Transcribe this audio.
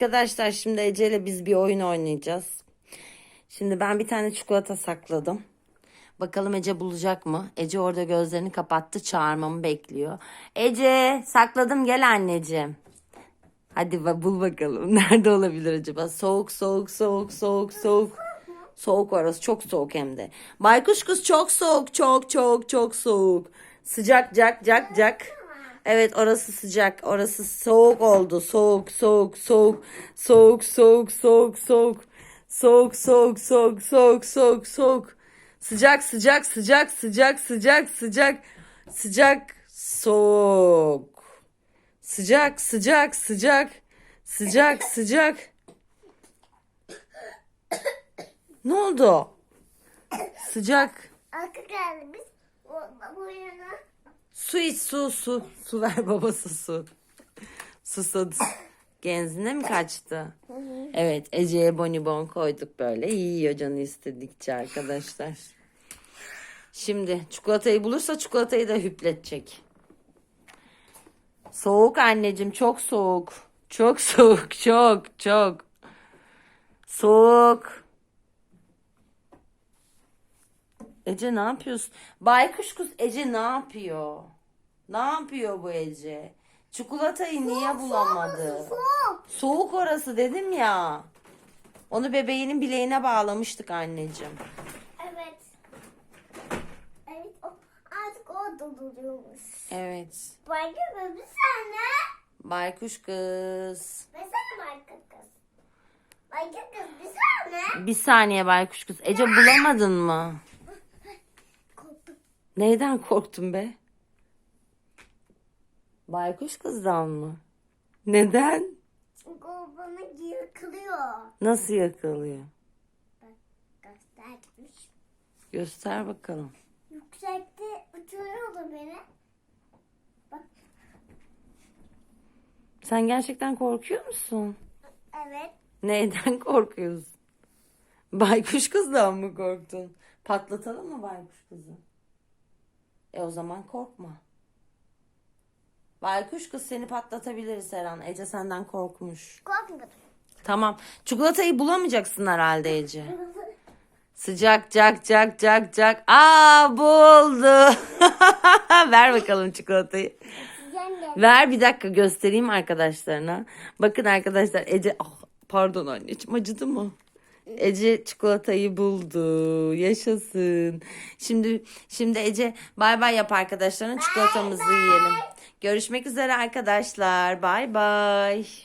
Arkadaşlar şimdi Ece ile biz bir oyun oynayacağız. Şimdi ben bir tane çikolata sakladım. Bakalım Ece bulacak mı? Ece orada gözlerini kapattı çağırmamı bekliyor. Ece sakladım gel anneciğim. Hadi bul bakalım. Nerede olabilir acaba? Soğuk soğuk soğuk soğuk soğuk. Soğuk orası çok soğuk hem de. Baykuş kız çok soğuk çok çok çok soğuk. Sıcak cak cak cak. Evet orası sıcak. Orası soğuk oldu. Soğuk soğuk soğuk. Soğuk soğuk soğuk soğuk. Soğuk soğuk soğuk soğuk soğuk soğuk. Sıcak sıcak sıcak sıcak sıcak sıcak. Sıcak soğuk. Sıcak sıcak sıcak. Sıcak sıcak. Ne oldu? Sıcak. Arka geldi biz. Bu yana. Su iç su su. Su ver babası su. Susadı. Genzine mi kaçtı? Evet Ece'ye bonibon koyduk böyle. Yiyor canı istedikçe arkadaşlar. Şimdi çikolatayı bulursa çikolatayı da hüpletecek. Soğuk anneciğim çok soğuk. Çok soğuk çok çok. Soğuk. Ece ne yapıyorsun? Baykuş kız Ece ne yapıyor? Ne yapıyor bu Ece? Çikolatayı niye bulamadı? Soğuk. Soğuk orası dedim ya. Onu bebeğinin bileğine bağlamıştık anneciğim. Evet. Evet o, artık o doluyormuş. Evet. Başka bir sene. Baykuş kız. Mesela başka kız. Başka kız bir sene. Bir saniye baykuş kız. Ece bulamadın mı? Neyden korktun be? Baykuş kızdan mı? Neden? Çünkü o bana yıkılıyor. Nasıl yakalıyor? Göstermiş. Göster bakalım. Yüksekte uçuruyordu beni. Bak Sen gerçekten korkuyor musun? evet. Neyden korkuyorsun? Baykuş kızdan mı korktun? Patlatalım mı baykuş kızı? E o zaman korkma. Baykuş kız seni patlatabiliriz her an. Ece senden korkmuş. Korkmadım. Tamam. Çikolatayı bulamayacaksın herhalde Ece. Sıcak cak cak cak cak. Aa buldu. Ver bakalım çikolatayı. Ver bir dakika göstereyim arkadaşlarına. Bakın arkadaşlar Ece ah, pardon anneciğim acıdı mı? Ece çikolatayı buldu. Yaşasın. Şimdi şimdi Ece bay bay yap arkadaşlarına çikolatamızı yiyelim. Görüşmek üzere arkadaşlar. Bay bay.